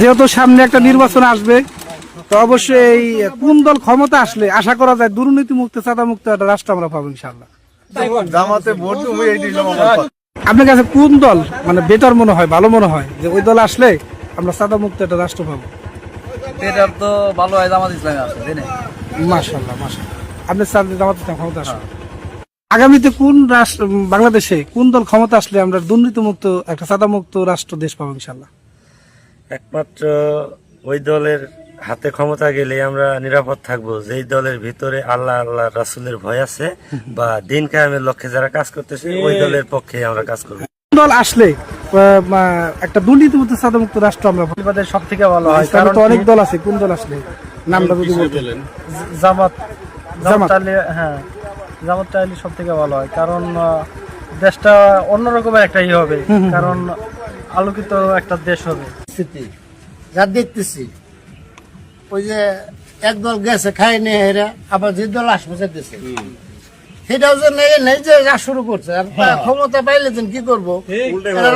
যেহেতু সামনে একটা নির্বাচন আসবে তো অবশ্যই এই কোন দল ক্ষমতা আসলে আশা করা যায় দুর্নীতি মুক্ত চাঁদা মুক্ত একটা রাষ্ট্র আমরা পাবো ইনশাল্লাহ। আপনার কাছে কোন দল মানে বেটার মনে হয় ভালো মনে হয় যে ওই দল আসলে আমরা চাঁদা মুক্ত একটা রাষ্ট্র পাবো? এটার তো ভালো হয় জামাত ইসলামে আছে তাই না? মাশাল্লাহ মাশাল্লাহ আপনি চান যে জামাত ইসলাম ক্ষমতা আসবে আগামীতে কোন রাষ্ট্র বাংলাদেশে কোন দল ক্ষমতা আসলে আমরা দুর্নীতি মুক্ত একটা চাঁদা মুক্ত রাষ্ট্র দেশ পাবো ইনশাল্লাহ একমাত্র ওই দলের হাতে ক্ষমতা গেলে আমরা নিরাপদ থাকব। যেই দলের ভিতরে আল্লাহ আল্লাহ রাসুলের ভয় আছে বা দিন কায়েমের লক্ষ্যে যারা কাজ করতেছে ওই দলের পক্ষে আমরা কাজ করব। দল আসলে একটা দুর্নীতি মুক্ত মুক্ত রাষ্ট্র আমরা পাবো? সব থেকে ভালো হয় তো অনেক দল আছে কোন দল আসলে? নামটা যদি বলতেন। জামাত। জামাত। জামাত চাইলে হ্যাঁ জামাত চাইলে সব থেকে ভালো হয় কারণ দেশটা অন্যরকমের একটা ই হবে কারণ আলোকিত একটা দেশ হবে। পরিস্থিতি যা দেখতেছি। ওই যে একদল গেছে খাই নিয়ে হেরা আবার যে দল আসবে যেতেছে। সেটাও যে নেই নেই যে যা শুরু করছে। আর ক্ষমতা পাইলে যেন কি করব?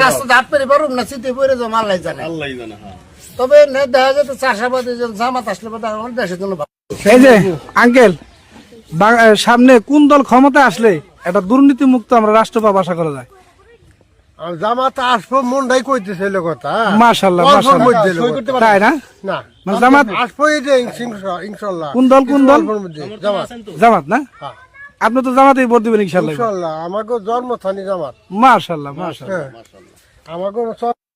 রাস্তাতে হাত পেরে পারুক না পড়ে যাব আল্লাহ জানে। তবে নে দেখা যেত চাষাবাদে যে জামাত আসলে আমার দেশের জন্য এই যে আঙ্কেল সামনে কোন দল ক্ষমতা আসলে একটা দুর্নীতি মুক্ত আমরা রাষ্ট্র পাবো আশা করা যায়? জামাতে আসব মনটাই কথা। তাই না? না। মানে আসব এটা কোন দল কোন দল জামাত জামাত। না? হ্যাঁ। আপনি তো জামাতেই ভোট দিবেন ইনশাল্লাহ ইনশাল্লাহ আমাকে জন্ম থানি জামাত হ্যাঁ। আমাকে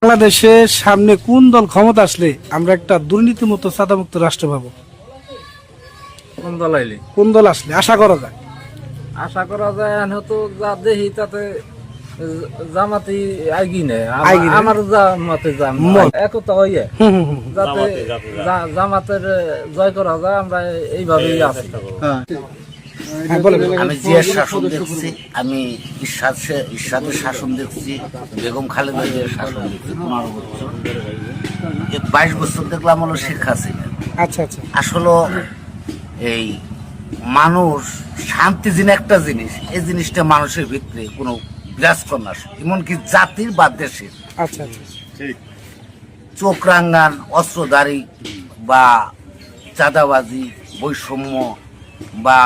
বাংলাদেশের সামনে কোন দল ক্ষমতা আসলে আমরা একটা দুর্নীতি মুক্ত মুক্ত রাষ্ট্র পাবো কোন দলাইলে কোন দল আসলে? আশা করা যায়। আশা করা যায় হয়তো যা দেখি তাতে জামাতি আগি নেয়। আমার জামাতে জাম মত। একতা হইয়ে। যাতে জামাতের জয় করা যায় আমরা এইভাবেই আছি। হ্যাঁ। আমি জিয়ার শাসন দেখছি আমি শাসন দেখছি বেগম খালেদা জিয়ার শাসন দেখছি পনেরো বছর বাইশ বছর দেখলাম হলো শেখ হাসিনা। আচ্ছা আচ্ছা। আসলে এই মানুষ শান্তি জিন একটা জিনিস এই জিনিসটা মানুষের ভিতরে কোনো না এমনকি জাতির বা দেশের। আচ্ছা আচ্ছা। চোখ রাঙ্গান অস্ত্রধারী বা চাঁদাবাজি বৈষম্য বা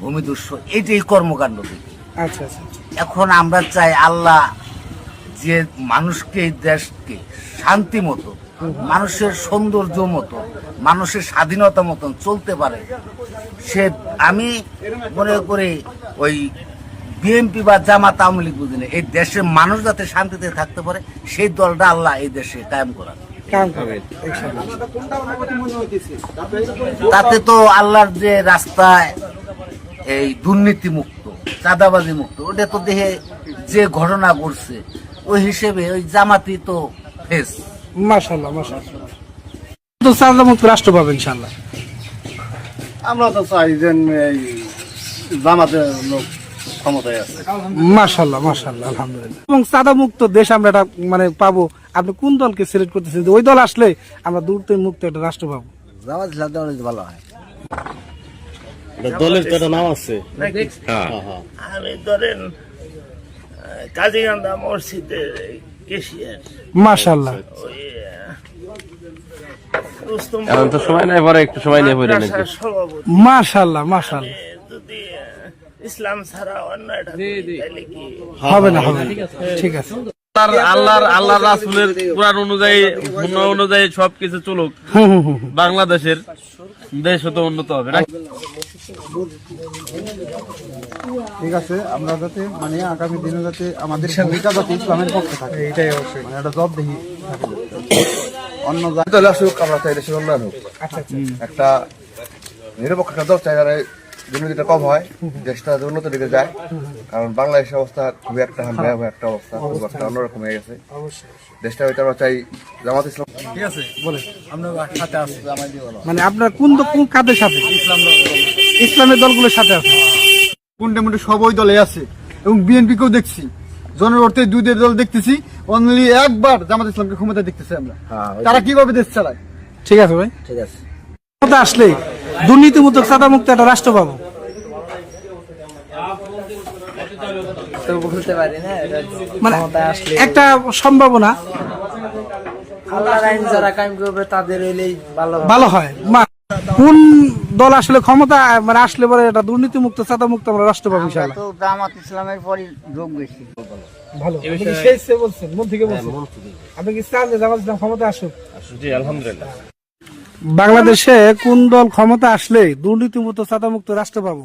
ভূমিদস্যু এইটাই কর্মকাণ্ড থেকে আচ্ছা আচ্ছা। এখন আমরা চাই আল্লাহ যে মানুষকে এই দেশকে শান্তি মতো মানুষের সৌন্দর্য মতো মানুষের স্বাধীনতা মতন চলতে পারে। সে আমি মনে করি ওই বিএনপি বা জামাত আওয়ামী লীগ বুঝি না, এই দেশের মানুষ যাতে শান্তিতে থাকতে পারে সেই দলটা আল্লাহ এই দেশে কায়েম করা। তাতে তো আল্লাহর যে রাস্তায় এই দুর্নীতি মুক্ত চাঁদাবাজি মুক্ত ওটা তো দেহে যে ঘটনা ঘটছে ওই হিসেবে ওই জামাতি তো ফেস মাশাল্লাহ মাশাল্লাহ তো চাঁদা মুক্ত রাষ্ট্র পাবেন ইনশাল্লাহ আমরা তো চাই যে এই জামাতের লোক ক্ষমতায় আছে। মাশাল্লাহ মাশাল্লাহ আলহামদুলিল্লাহ। এবং চাঁদা মুক্ত দেশ আমরা এটা মানে পাবো। আপনি কোন দলকে সিলেক্ট করতেছেন? ওই দল আসলে আমরা দূরতে মুক্ত একটা রাষ্ট্র পাবো। জামাত ইসলাম দল ভালো হয়। আমি ধরেন কাজীগান্ধা মসজিদের কেশিয়ার। মাশাল্লাহ এখন তো সময় নাই পরে একটু সময় নিয়ে পড়ে নাকি? মাদ্রাসার সভাপতি মাশাল্লাহ মাশাল্লাহ যদি আহ, ইসলাম ছাড়া অন্য এটা তাহলে কি? হবে না হবে ঠিক আছে। আল্লাহর আল্লাহর আল্লাহ রাসূলের কোরআন অনুযায়ী অনুযায়ী সবকিছু চলুক বাংলাদেশের দেশ হতে উন্নত হবে ঠিক আছে আমরা যাতে মানে আগামী দিনে যাতে আমাদের ভূমিকা যাতে ইসলামের পক্ষে থাকে এটাই অবশ্যই। মানে একটা জব দেখি অন্য দলে আসুক আমরা চাই দেশের উন্নয়ন হোক। আচ্ছা আচ্ছা একটা নিরপেক্ষ দল চাই দুর্নীতিটা কম হয় দেশটা উন্নত দিকে যায়। কারণ বাংলাদেশের অবস্থা খুবই একটা ভয়াবহ একটা অবস্থা খুব একটা অন্যরকম হয়ে গেছে। দেশটা হয়তো আমরা চাই জামাত ইসলাম ঠিক আছে বলে আমরা সাথে আছি। মানে আপনার কোন কোন কাদের সাথে? ইসলামের দলগুলোর সাথে আছে কোনটা মোটে সব ওই দলে আছে এবং বিএনপি কেও দেখছি। জনের অর্থে দুই দেড় দল দেখতেছি অনলি একবার জামাত ইসলামকে ক্ষমতা দেখতেছি আমরা। তারা কীভাবে দেশ চালায়? ঠিক আছে ভাই। ঠিক আছে। ক্ষমতা আসলে দুর্নীতি মুক্ত চাঁদা মুক্ত একটা রাষ্ট্র পাবো তো বলতে পারি না এটা মানে একটা সম্ভাবনা। ভালো হয়। কোন দল আসলে ক্ষমতা মানে আসলে পরে এটা দুর্নীতি মুক্ত চাঁদা মুক্ত আমরা রাষ্ট্র পাবো ইনশাআল্লাহ। তো জামাত ইসলামের পরই যোগ বেশি ভালো। মন বলছেন আপনি কি চান যে জামাত ইসলাম ক্ষমতা আসুক জি আলহামদুলিল্লাহ। বাংলাদেশে কোন দল ক্ষমতা আসলে দুর্নীতি সাদামুক্ত রাষ্ট্র পাবো